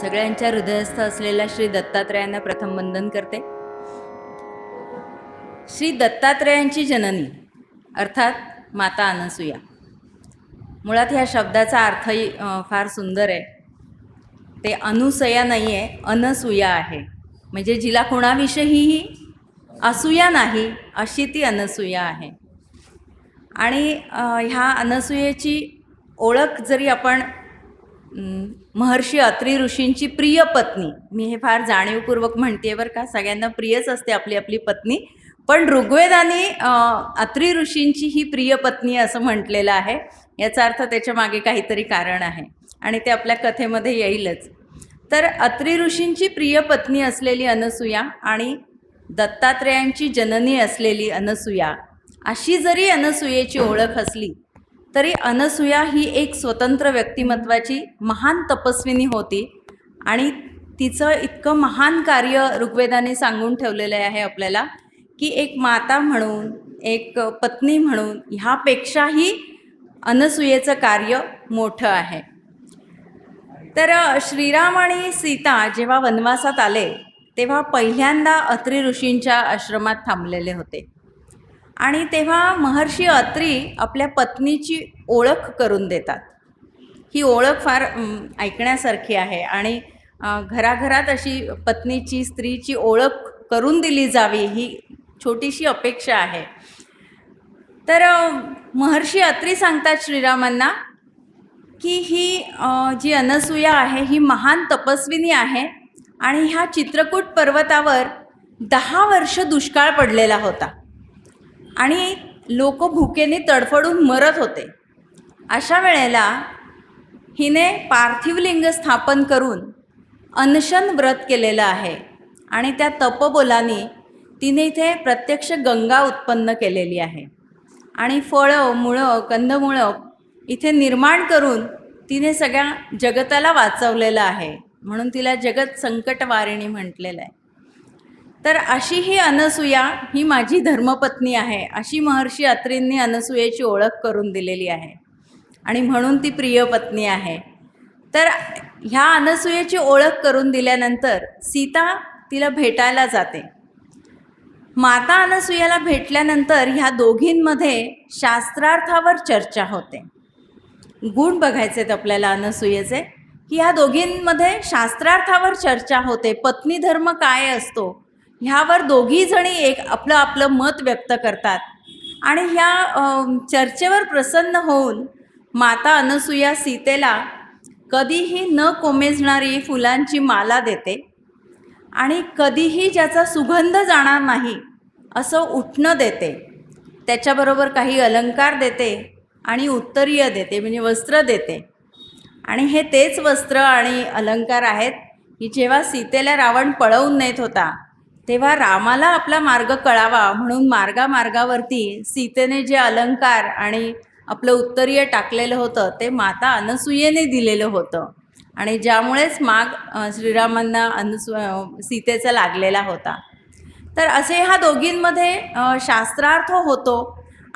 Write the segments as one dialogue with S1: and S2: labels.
S1: सगळ्यांच्या हृदयस्थ असलेल्या श्री दत्तात्रयांना प्रथम वंदन करते. श्री दत्तात्रयांची जननी अर्थात माता अनसूया. मुळात ह्या शब्दाचा अर्थही फार सुंदर आहे. ते अनुसया नाही आहे अनसूया आहे. म्हणजे जिला कोणाविषयीही असूया नाही अशी ती अनसूया आहे. आणि ह्या अनसूयेची ओळख जरी आपण महर्षी अत्री ऋषींची प्रिय पत्नी. मी हे फार जाणीवपूर्वक म्हणते बरं का सगळ्यांना प्रियच असते आपली आपली पत्नी. पण ऋग्वेदाने अत्री ऋषींची ही प्रिय पत्नी असं म्हटलेलं आहे. याचा अर्थ त्याच्यामागे काहीतरी कारण आहे आणि ते आपल्या कथेमध्ये येईलच. तर अत्री ऋषींची प्रिय पत्नी असलेली अनसूया आणि दत्तात्रेयांची जननी असलेली अनसूया अशी जरी अनसूयेची ओळख असली तरी अनसूया ही एक स्वतंत्र व्यक्तिमत्वाची महान तपस्विनी होती आणि तिचं इतकं महान कार्य ऋग्वेदाने सांगून ठेवलेलं आहे आपल्याला की एक माता म्हणून एक पत्नी म्हणून ह्यापेक्षाही अनसूयेचं कार्य मोठं आहे. तर श्रीराम आणि सीता जेव्हा वनवासात आले तेव्हा पहिल्यांदा अत्री ऋषींच्या आश्रमात थांबलेले होते. आणि तेव्हा महर्षी अत्री आपल्या पत्नीची ओळख करून देतात. ही ओळख फार ऐकण्यासारखी आहे आणि घराघरात अशी पत्नीची स्त्रीची ओळख करून दिली जावी ही छोटीशी अपेक्षा आहे. तर महर्षी अत्री सांगतात श्रीरामांना की ही जी अनसूया आहे ही महान तपस्विनी आहे आणि ह्या चित्रकूट पर्वतावर दहा वर्ष दुष्काळ पडलेला होता. आणि लोक भुकेने तडफडून मरत होते. अशा वेळेला हिने पार्थिव लिंग स्थापन करून अनशन व्रत केलेलं आहे आणि त्या तपबोलाने तिने इथे प्रत्यक्ष गंगा उत्पन्न केलेली आहे. आणि फळं मुळं कंदमुळं इथे निर्माण करून तिने सगळ्या जगताला वाचवलेलं आहे. म्हणून तिला जगत संकटवारिणी म्हटलेलं आहे. तर अशी ही अनसूया ही माझी धर्मपत्नी आहे. अशी महर्षी अत्रींनी अनसूयेची ओळख करून दिलेली आहे. आणि म्हणून ती प्रिय पत्नी आहे. तर ह्या अनसूयेची ओळख करून दिल्यानंतर सीता तिला भेटायला जाते. माता अनसूयाला भेटल्यानंतर ह्या दोघींमध्ये शास्त्रार्थावर चर्चा होते. गुण बघायचे आहेत आपल्याला अनसूयेचे. की ह्या दोघींमध्ये शास्त्रार्थावर चर्चा होते. पत्नी धर्म काय असतो? ह्यावर दोघीजणी एक आपलं आपलं मत व्यक्त करतात. आणि ह्या चर्चेवर प्रसन्न होऊन माता अनसूया सीतेला कधीही न कोमेजणारी फुलांची माला देते आणि कधीही ज्याचा सुगंध जाणार नाही असं उठणं देते. त्याच्याबरोबर काही अलंकार देते आणि उत्तरीय देते म्हणजे वस्त्र देते. आणि हे तेच वस्त्र आणि अलंकार आहेत की जेव्हा सीतेला रावण पळवून नेत होता तेव्हा रामाला आपला मार्ग कळावा म्हणून मार्गामार्गावरती सीतेने जे अलंकार आणि आपलं उत्तरीय टाकलेलं होतं ते माता अनसूयेने दिलेलं होतं. आणि ज्यामुळेच माग श्रीरामांना अनुसू सीतेचा लागलेला होता. तर असे ह्या दोघींमध्ये शास्त्रार्थ होतो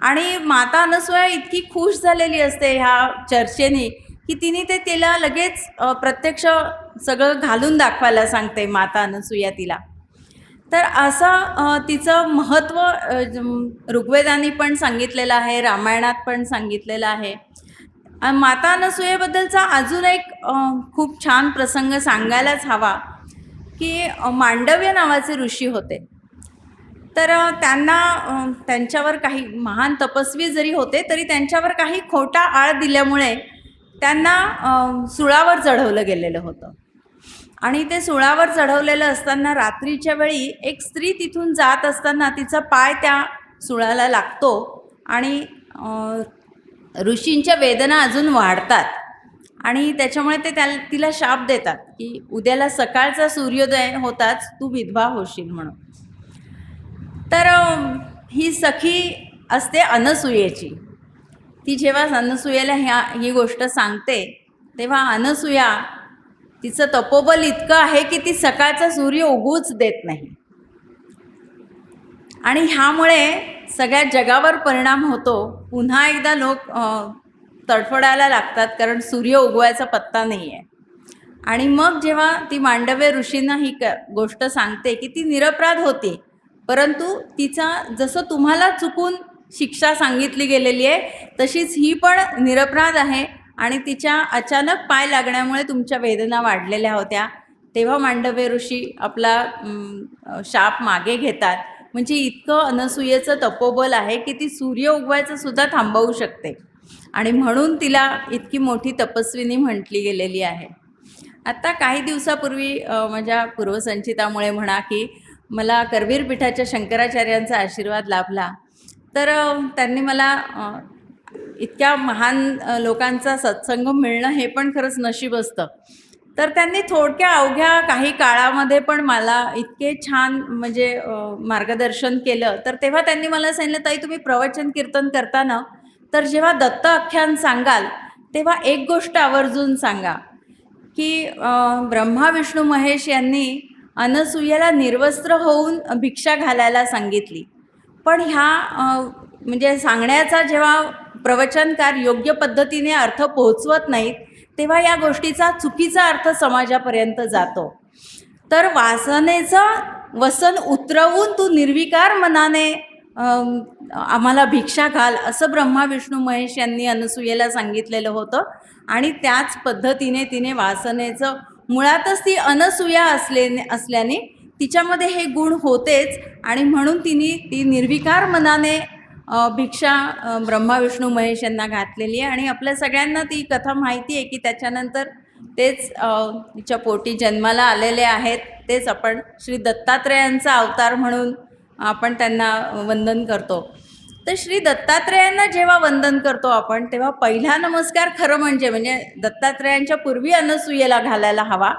S1: आणि माता अनसूया इतकी खुश झालेली असते ह्या चर्चेने की तिने ते तिला लगेच प्रत्यक्ष सगळं घालून दाखवायला सांगते माता अनसूया तिला. तर असं तिचं महत्त्व ऋग्वेदाने पण सांगितलेलं आहे रामायणात पण सांगितलेलं आहे. माता अनसुयेबद्दलचा अजून एक खूप छान प्रसंग सांगायलाच हवा की मांडव्य नावाचे ऋषी होते. तर त्यांना त्यांच्यावर काही महान तपस्वी जरी होते तरी त्यांच्यावर काही खोटा आळ दिल्यामुळे त्यांना सुळावर चढवलं गेलेलं होतं. आणि ते सुळावर चढवलेलं असताना रात्रीच्या वेळी एक स्त्री तिथून जात असताना तिचा पाय त्या सुळाला लागतो आणि ऋषींच्या वेदना अजून वाढतात. आणि त्याच्यामुळे ते त्या तिला शाप देतात की उद्याला सकाळचा सूर्योदय होताच तू विधवा होशील म्हणून. तर ही सखी असते अनसूयेची. ती जेव्हा अनसुयेला ह्या ही गोष्ट सांगते तेव्हा अनसूया तिचं तपोबल इतकं आहे की ती सकाळचा सूर्य उगवूच देत नाही. आणि ह्यामुळे सगळ्या जगावर परिणाम होतो. पुन्हा एकदा लोक तडफडायला लागतात कारण सूर्य उगवायचा पत्ता नाही आहे आणि मग जेव्हा ती मांडव्य ऋषींना ही क गोष्ट सांगते की ती निरपराध होती. परंतु तिचा जसं तुम्हाला चुकून शिक्षा सांगितली गेलेली आहे तशीच ही पण निरपराध आहे. आणि तिच्या अचानक पाय लागण्यामुळे तुमच्या वेदना वाढलेल्या होत्या. तेव्हा मांडव्य ऋषी आपला शाप मागे घेतात. म्हणजे इतकं अनसूयेचं तपोबल आहे की ती सूर्य उगवायचं सुद्धा थांबवू शकते. आणि म्हणून तिला इतकी मोठी तपस्विनी म्हटली गेलेली आहे. आत्ता काही दिवसापूर्वी माझ्या पूर्वसंचितामुळे म्हणा की मला करवीर पीठाच्या शंकराचार्यांचा आशीर्वाद लाभला. तर त्यांनी मला इतक्या महान लोकांचा सत्संग मिळणं हे पण खरंच नशीब असतं. तर त्यांनी थोडक्या अवघ्या काही काळामध्ये पण मला इतके छान म्हणजे मार्गदर्शन केलं. तर तेव्हा त्यांनी मला सांगितलं ताई तुम्ही प्रवचन कीर्तन करताना तर जेव्हा दत्त आख्यान सांगाल तेव्हा एक गोष्ट आवर्जून सांगा की ब्रह्मा विष्णू महेश यांनी अनसूयेला निर्वस्त्र होऊन भिक्षा घालायला सांगितली. पण ह्या म्हणजे सांगण्याचा जेव्हा प्रवचनकार योग्य पद्धतीने अर्थ पोहोचवत नाहीत तेव्हा या गोष्टीचा चुकीचा अर्थ समाजापर्यंत जातो. तर वासनेचं वसन उतरवून तू निर्विकार मनाने आम्हाला भिक्षा घाल असं ब्रह्मा विष्णू महेश यांनी अनसूयेला सांगितलेलं होतं. आणि त्याच पद्धतीने तिने वासनेचं मुळातच ती अनसूया असले असल्याने तिच्यामध्ये हे गुण होतेच. आणि म्हणून तिने ती निर्विकार मनाने भिक्षा ब्रह्मा विष्णू महेश यांना घातलेली आहे आणि आपल्या सगळ्यांना ती कथा माहिती आहे की त्याच्यानंतर तेच तिच्या पोटी जन्माला आलेले आहेत. तेच आपण श्री दत्तात्रेयांचा अवतार म्हणून आपण त्यांना वंदन करतो. तर श्री दत्तात्रेयांना जेव्हा वंदन करतो आपण तेव्हा पहिला नमस्कार खरं म्हणजे म्हणजे दत्तात्रेयांच्या पूर्वी अनसूयेला घालायला हवा.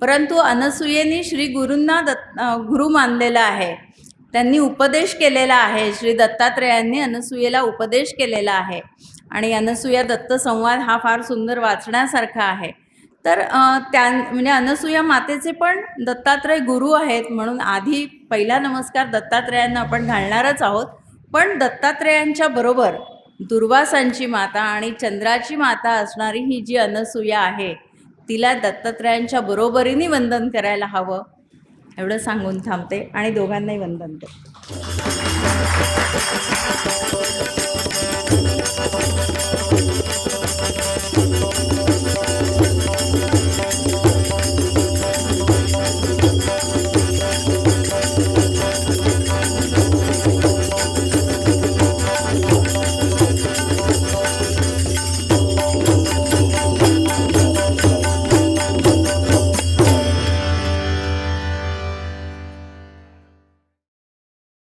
S1: परंतु अनसूयेने श्री गुरूंना दत्त गुरु मानलेला आहे. त्यांनी उपदेश केलेला आहे. श्री दत्तात्रेयांनी अनसूयेला उपदेश केलेला आहे. आणि अनसूया दत्त संवाद हा फार सुंदर वाचण्यासारखा आहे. तर त्या म्हणजे अनसूया मातेचे पण दत्तात्रय गुरु आहेत म्हणून आधी पहिला नमस्कार दत्तात्रेयांना आपण घालणारच आहोत. पण दत्तात्रेयांच्या बरोबर दुर्वासांची माता आणि चंद्राची माता असणारी ही जी अनसूया आहे तिला दत्तात्रयांच्या बरोबरीने वंदन करायला हवं. एवढं सांगून थांबते आणि दोघांनाही वंदन करते